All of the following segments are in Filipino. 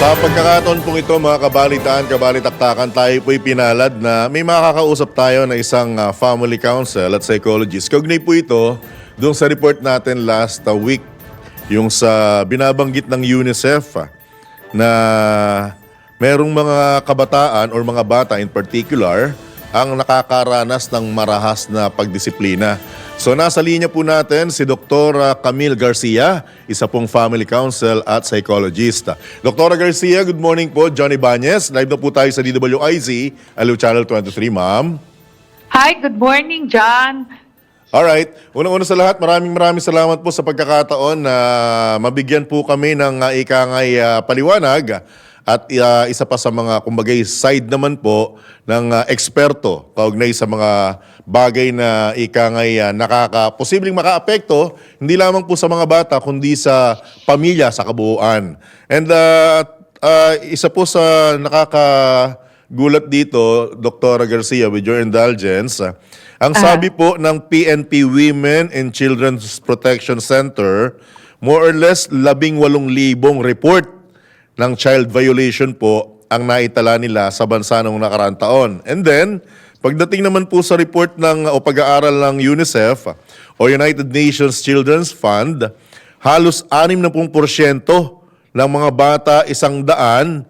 Sa pagkakataon pong ito mga kabalitaan, kabalitaktakan, tayo po'y pinalad na may makakausap tayo na isang ah, family counsel at psychologist. Kaugnay po ito doon sa report natin last ah, week, yung sa binabanggit ng UNICEF ah, na merong mga kabataan or mga bata in particular ang nakakaranas ng marahas na pagdisiplina. So nasa linya po natin si Dr. Camille Garcia, isa pong family counsel at psychologist. Dr. Garcia, good morning po. Johnny Banyes, live na po tayo sa DWIZ, Aliw Channel 23, ma'am. Hi, good morning, John. Alright, unang-una sa lahat, maraming maraming salamat po sa pagkakataon na mabigyan po kami ng uh, ikangay ah, paliwanag at ah, isa pa sa mga kumbagay side naman po ng ah, eksperto kaugnay sa mga bagay na ikangay ah, nakaka posibleng makaapekto hindi lamang po sa mga bata kundi sa pamilya sa kabuuan. And ah, ah, isa po sa nakaka gulat dito, Dr. Garcia, with your indulgence. ah, Ang sabi po ng PNP Women and Children's Protection Center, more or less labing walong libong report ng child violation po ang naitala nila sa bansa noong nakaraang taon. And then, pagdating naman po sa report ng o pag-aaral ng UNICEF o United Nations Children's Fund, halos 60% ng mga bata isang daan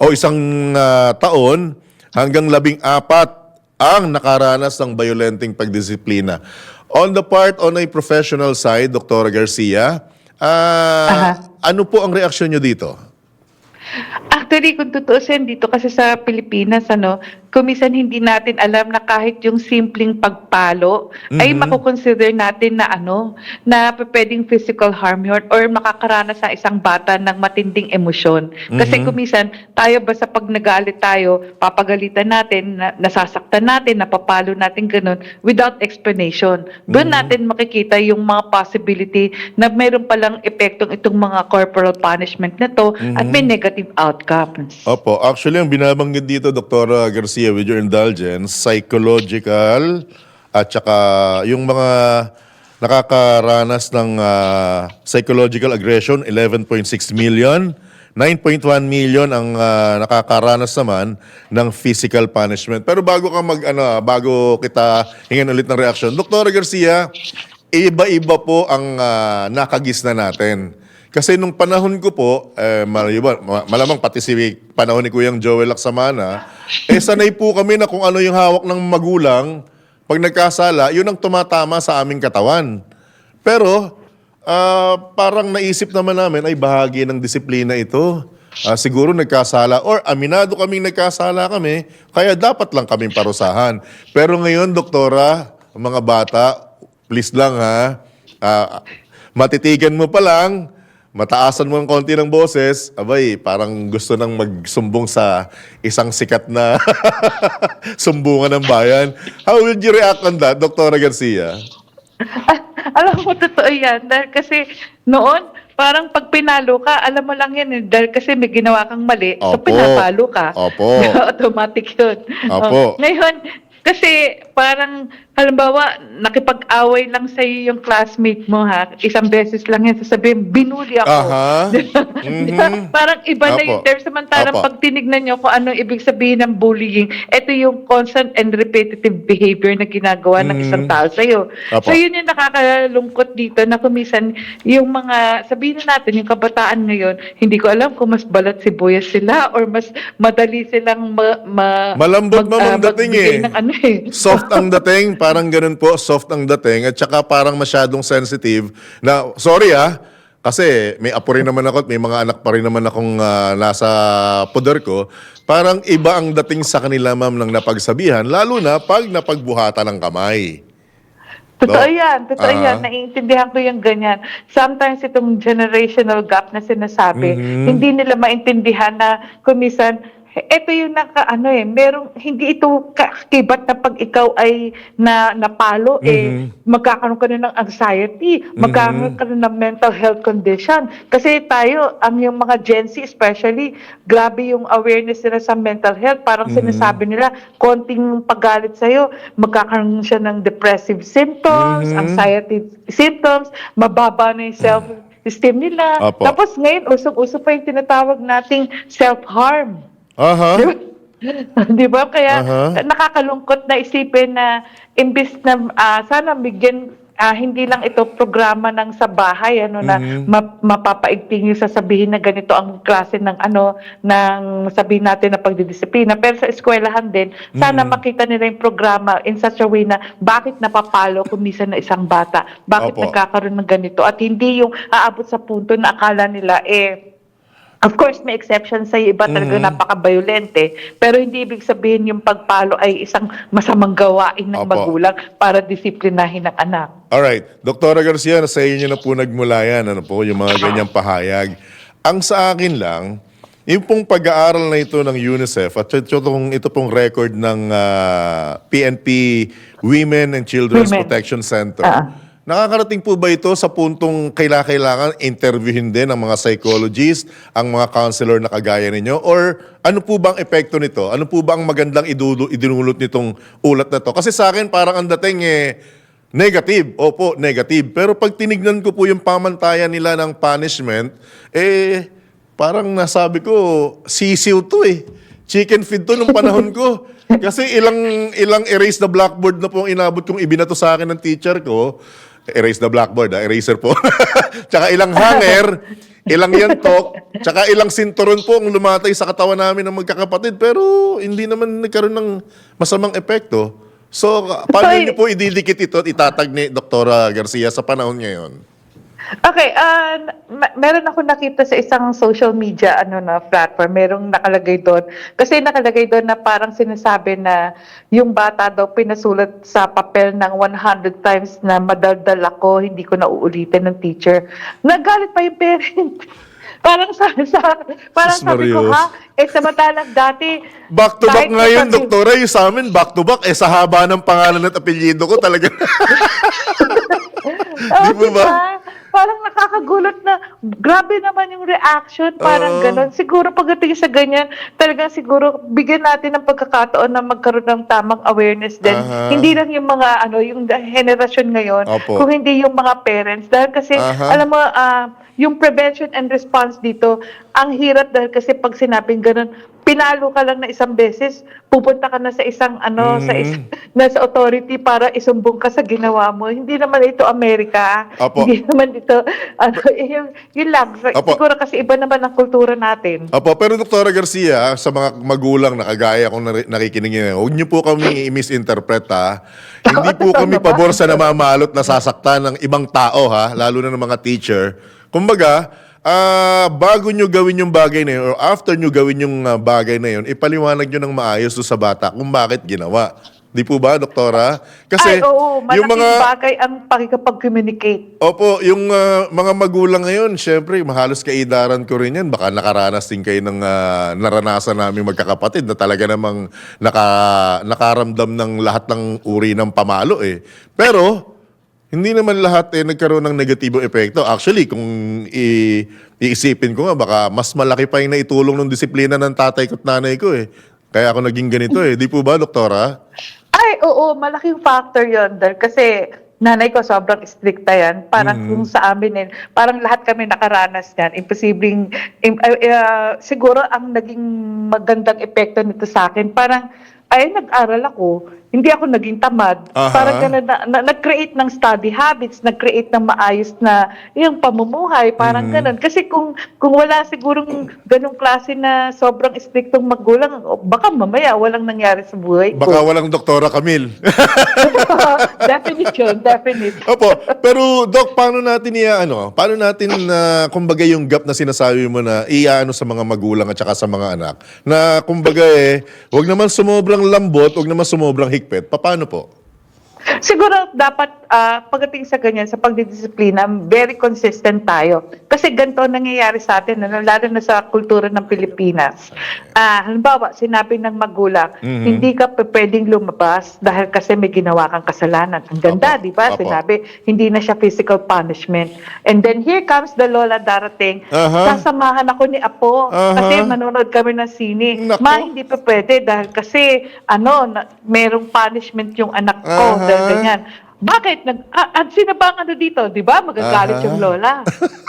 o isang ah, taon hanggang labing apat ang nakaranas ng violenting pagdisiplina. On the part, on a professional side, Dr. Garcia, ah, ano po ang reaksyon nyo dito? Actually, kung tutuusin dito kasi sa Pilipinas, ano, kumisan hindi natin alam na kahit yung simpleng pagpalo ay makukonsider natin na ano, na pwedeng physical harm yun or makakaranas sa isang bata ng matinding emosyon. Kasi kumisan, tayo ba sa pag nagalit tayo, papagalitan natin, na, nasasaktan natin, napapalo natin ganun, without explanation. Doon natin makikita yung mga possibility na mayroon palang epektong itong mga corporal punishment na to at may negative outcomes. Opo, actually ang binabanggit dito, Dr. Garcia, with your indulgence, psychological at saka yung mga nakakaranas ng ah, psychological aggression, 11.6 million. 9.1 million ang ah, nakakaranas naman ng physical punishment. Pero bago ka mag ano, ah, bago kita hingin ulit ng reaction, Dr. Garcia, iba-iba po ang ah, nakagis na natin. Kasi nung panahon ko po, eh, maliban, ma- malamang pati si panahon ni Kuyang Joel Laksamana, eh sanay po kami na kung ano yung hawak ng magulang, pag nagkasala, yun ang tumatama sa aming katawan. Pero, ah, parang naisip naman namin, ay bahagi ng disiplina ito. Ah, siguro nagkasala or aminado kaming nagkasala kami, kaya dapat lang kaming parusahan. Pero ngayon, doktora, mga bata, please lang ha, ah, matitigan mo pa lang, mataasan mo ng konti ng boses, abay, parang gusto nang magsumbong sa isang sikat na sumbungan ng bayan. How would you react on that, Dr. Garcia? alam mo, totoo yan. Dahil kasi noon, parang pag pinalo ka, alam mo lang yan. eh, Dahil kasi may ginawa kang mali, so Opo. pinapalo ka. Opo. Automatic yun. Opo. Oh, ngayon, kasi parang, halimbawa, nakipag-away lang sa yung classmate mo ha, isang beses lang yan, sasabihin, binuli ako. Aha. Mhm. Parang iba na Opo. yung term. Samantalang Opo. pag tinignan nyo kung anong ibig sabihin ng bullying, ito yung constant and repetitive behavior na ginagawa ng isang tao sa'yo. Opo. So yun yung nakakalungkot dito na kumisan yung mga, sabihin na natin, yung kabataan ngayon, hindi ko alam kung mas balat sibuyas sila or mas madali silang ma, ma- Malambot mag- ma'am ah, dating eh. ng ano eh. Soft ang dating, parang ganun po, soft ang dating, at saka parang masyadong sensitive na, sorry ah, kasi may apo rin naman ako at may mga anak pa rin naman akong ah, nasa poder ko, parang iba ang dating sa kanila ma'am ng napagsabihan, lalo na pag napagbuhatan ng kamay. Totoo No? yan, totoo Ah. yan. Naiintindihan ko yung ganyan. Sometimes itong generational gap na sinasabi, Mm-hmm. hindi nila maintindihan na kumisan, ito yung naka ano eh, merong hindi ito kakibat na pag ikaw ay na napalo eh Mm-hmm. magkakaroon ka na ng anxiety, magkakaroon ka na ng mental health condition. Kasi tayo, ang yung mga Gen Z especially, grabe yung awareness nila sa mental health. Parang Mm-hmm. sinasabi nila, konting paggalit sa'yo, magkakaroon siya ng depressive symptoms, Mm-hmm. anxiety symptoms, mababa na yung self self-esteem nila. Opo. Tapos ngayon, usong-uso pa yung tinatawag nating self-harm. Aha. Di ba? Di ba? Kaya Aha. nakakalungkot na isipin na imbis na ah, sana bigyan ah, hindi lang ito programa ng sa bahay ano na Mhm. ma- mapapaigting yung sasabihin na ganito ang klase ng ano ng sabihin natin na pagdidisiplina pero sa eskwelahan din sana Mhm. makita nila yung programa in such a way na bakit napapalo kumisan na isang bata bakit Opo. nagkakaroon ng ganito at hindi yung aabot sa punto na akala nila eh Of course, may exception sa iba talaga Mhm. napaka-violente, pero hindi ibig sabihin yung pagpalo ay isang masamang gawain ng Opo. magulang para disiplinahin ang anak. Alright. Doktora Garcia, sa inyo na po nagmula yan. Ano po, yung mga ganyang pahayag. Ang sa akin lang, yung pong pag-aaral na ito ng UNICEF at ito, itong, ito pong record ng ah, PNP Women and Children's Women. Protection Center. Ah. Nakakarating po ba ito sa puntong kailangan interviewin din ang mga psychologist, ang mga counselor na kagaya ninyo? Or ano po bang epekto nito? Ano po ba ang magandang idulo, idinulot nitong ulat na to? Kasi sa akin parang ang dating eh, negative. Opo, negative. Pero pag tinignan ko po yung pamantayan nila ng punishment, eh, parang nasabi ko, sisiw to eh. Chicken feed to nung panahon ko. Kasi ilang ilang erase the blackboard na po ang inabot kong ibinato sa akin ng teacher ko. Erase the blackboard, ah, eraser po. tsaka ilang hanger, ilang yantok, tsaka ilang sinturon po ang lumatay sa katawan namin ng magkakapatid. Pero hindi naman nagkaroon ng masamang epekto. So, paano Ay- niyo po ididikit ito at itatag ni Dr. Garcia sa panahon ngayon? Okay, ma- meron ako nakita sa isang social media ano na platform, merong nakalagay doon. Kasi nakalagay doon na parang sinasabi na yung bata daw pinasulat sa papel ng 100 times na madaldal ako, hindi ko na uulitin ng teacher. Nagalit pa yung parent. parang sa, sa parang Sus sabi ko, Marios. ha? Eh, samantalang dati, Back to back ngayon, sasabi- doktora, yung sa amin, back to back, eh sa haba ng pangalan at apelyido ko talaga. Oh, Di ba? diba? Parang nakakagulat na grabe naman yung reaction, parang Oo. ganon. Siguro pagdating sa ganyan, talagang siguro bigyan natin ng pagkakataon na magkaroon ng tamang awareness din. Aha. Hindi lang yung mga ano, yung henerasyon ngayon, Opo. kung hindi yung mga parents. Dahil kasi Aha. alam mo ah, yung prevention and response dito, ang hirap dahil kasi pag sinabing ganon, pinalo ka lang na isang beses, pupunta ka na sa isang ano, sa Mhm. is- nasa authority para isumbong ka sa ginawa mo. Hindi naman ito Amerika. Opo. Hindi naman ito, ano, yun, yun lang. Opo. Siguro kasi iba naman ang kultura natin. Opo, pero Doktora Garcia, sa mga magulang na kagaya kong nakikinig ngayon, huwag niyo po kami i-misinterpret ha. Hindi po kami pabor sa namamalot na sasaktan ng ibang tao ha, lalo na ng mga teacher. Kumbaga, ah, bago nyo gawin yung bagay na yun, or after nyo gawin yung ah, bagay na yun, ipaliwanag nyo ng maayos sa bata kung bakit ginawa. Di po ba, Doktora? Kasi Ay, oo, yung mga... bagay ang pakikipag-communicate. Opo, yung ah, mga magulang ngayon, syempre, mahalos kaidaran ko rin yan. Baka nakaranas din kayo ng ah, naranasan namin magkakapatid na talaga namang naka, nakaramdam ng lahat ng uri ng pamalo eh. Pero, hindi naman lahat eh nagkaroon ng negatibong epekto. Actually, kung i- iisipin ko nga, baka mas malaki pa yung naitulong ng disiplina ng tatay ko at nanay ko eh. Kaya ako naging ganito eh. Di po ba, Doktora? Ay, oo, malaking factor yon dahil kasi nanay ko sobrang stricta yan. Parang kung sa amin, eh, parang lahat kami nakaranas yan. Imposibleng, im, uh, uh, siguro ang naging magandang epekto nito sa akin, parang, ay, nag-aral ako, hindi ako naging tamad. Aha. Parang ganun, na, na- nag-create ng study habits, nag-create ng maayos na yung pamumuhay, parang Mm-hmm. ganun. Kasi kung kung wala sigurong ganung klase na sobrang striktong magulang, baka mamaya walang nangyari sa buhay ko. Baka walang Doktora Camille. definition, definite. Opo, pero Doc, paano natin iya ano? Paano natin na kumbaga yung gap na sinasabi mo na iaano sa mga magulang at saka sa mga anak na kumbaga eh wag naman sumobrang lambot, wag naman sumobrang higpit. Paano po? Siguro dapat ah, pagdating sa ganyan, sa pagdidisiplina, very consistent tayo. Kasi ganito ang nangyayari sa atin, ano, lalo na sa kultura ng Pilipinas. Ah, halimbawa, sinabi ng magulang, Mhm. hindi ka pwedeng lumabas dahil kasi may ginawa kang kasalanan. Ang ganda, di ba? Sinabi, hindi na siya physical punishment. And then here comes the lola darating. Aha. Sasamahan ako ni Apo Aha. kasi manonood kami ng sine. Nako. Ma, hindi pa pwede dahil kasi ano, na, merong punishment yung anak ko Aha. Dahil ganyan. bakit? Nag, ah, ah, sino ba ang ano dito? Di ba? Magagalit Aha. yung lola.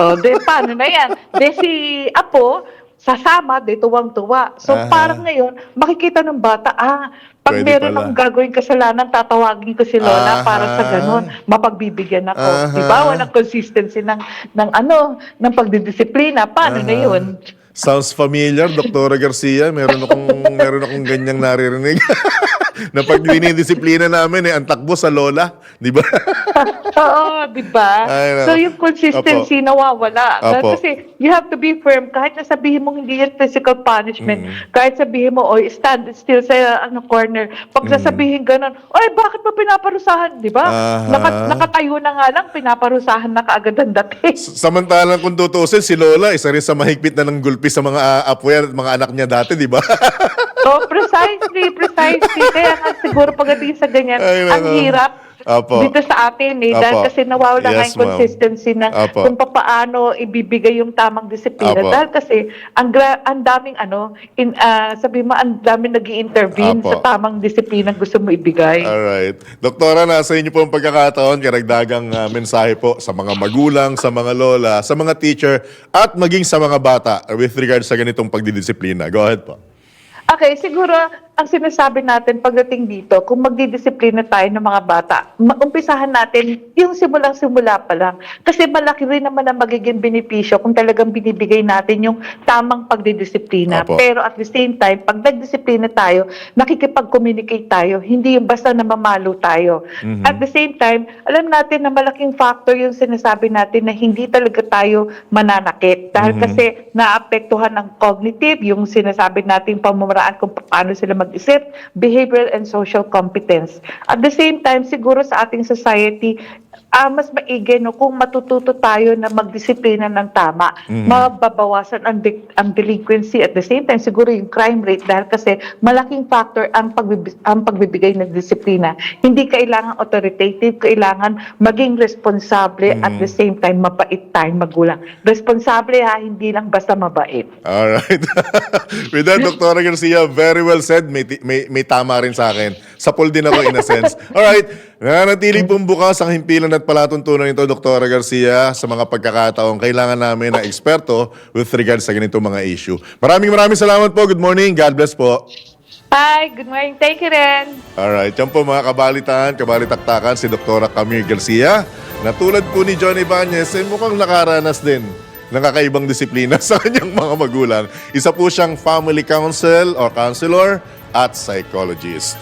o, de, paano na yan? De, si Apo, sasama, de, tuwang-tuwa. So, Aha. parang ngayon, makikita ng bata, ah, pag Pwede meron pala. akong gagawin kasalanan, tatawagin ko si Lola Aha. para sa ganun, mapagbibigyan ako. Aha. Di ba? Walang consistency ng, ng ano, ng pagdidisiplina. Paano na yun? Sounds familiar, Doktora Garcia. Meron akong, meron akong ganyang naririnig. na pag dinidisiplina namin, eh, ang takbo sa lola. Di ba? Oo, di ba? So yung consistency nawawala. Opo. Kasi you have to be firm. Kahit na sabihin mo hindi yan physical punishment, Mm. kahit sabihin mo, oy, stand still sa ano corner. Pag sasabihin ganun, oy, bakit mo pinaparusahan? Di ba? Mm. Aha. Naka- nakatayo na nga lang, pinaparusahan na kaagad ang dating. Samantalang kung tutusin, si Lola, isa rin sa mahigpit na ng gulpi sa mga uh, apo yan at mga anak niya dati, di ba? So, precisely, precisely. Kaya nga siguro pagdating sa ganyan, Ay, ang hirap Apo. dito sa atin eh. Dahil kasi nawawala nga Yes, yung ma'am. consistency ng Apo. kung paano ibibigay yung tamang disiplina. Apo. Dahil kasi ang, gra- ang daming ano, in, ah, sabi mo, ang daming nag intervene sa tamang disiplina gusto mo ibigay. Alright. Doktora, nasa inyo po ang pagkakataon, karagdagang ah, mensahe po sa mga magulang, sa mga lola, sa mga teacher, at maging sa mga bata with regard sa ganitong pagdidisiplina. Go ahead po. Okay, siguro ang sinasabi natin pagdating dito, kung magdidisiplina tayo ng mga bata, umpisahan natin yung simulang-simula pa lang. Kasi malaki rin naman ang magiging benepisyo kung talagang binibigay natin yung tamang pagdidisiplina. Apo. Pero at the same time, pag nagdisiplina tayo, nakikipag-communicate tayo, hindi yung basta namamalo tayo. At the same time, alam natin na malaking factor yung sinasabi natin na hindi talaga tayo mananakit. Dahil kasi naapektuhan ng cognitive, yung sinasabi natin pamamaraan kung paano sila mag-isip, behavioral and social competence. At the same time, siguro sa ating society, ah mas maigi no kung matututo tayo na magdisiplina ng tama, mababawasan ang, de- ang delinquency at the same time siguro yung crime rate dahil kasi malaking factor ang, pagbibi- ang pagbibigay ng disiplina. Hindi kailangan authoritative, kailangan maging responsable at the same time mapait tayong magulang. Responsable ha, hindi lang basta mabait. Alright. with that, Doktora Garcia, very well said. May, may, may tama rin sa akin. Sapol din ako in a sense. Alright. Nanatili pong bukas ang himpilan at palatuntunan nito, Doktora Garcia, sa mga pagkakataong kailangan namin na eksperto with regard sa ganitong mga issue. Maraming maraming salamat po. Good morning. God bless po. Hi, good morning. Thank you rin. Alright, yan po mga kabalitan, kabalitaktakan, si Dr. Camille Garcia, na tulad po ni John Ibanez, eh, mukhang nakaranas din ng kakaibang disiplina sa kanyang mga magulang. Isa po siyang family counsel or counselor at psychologist.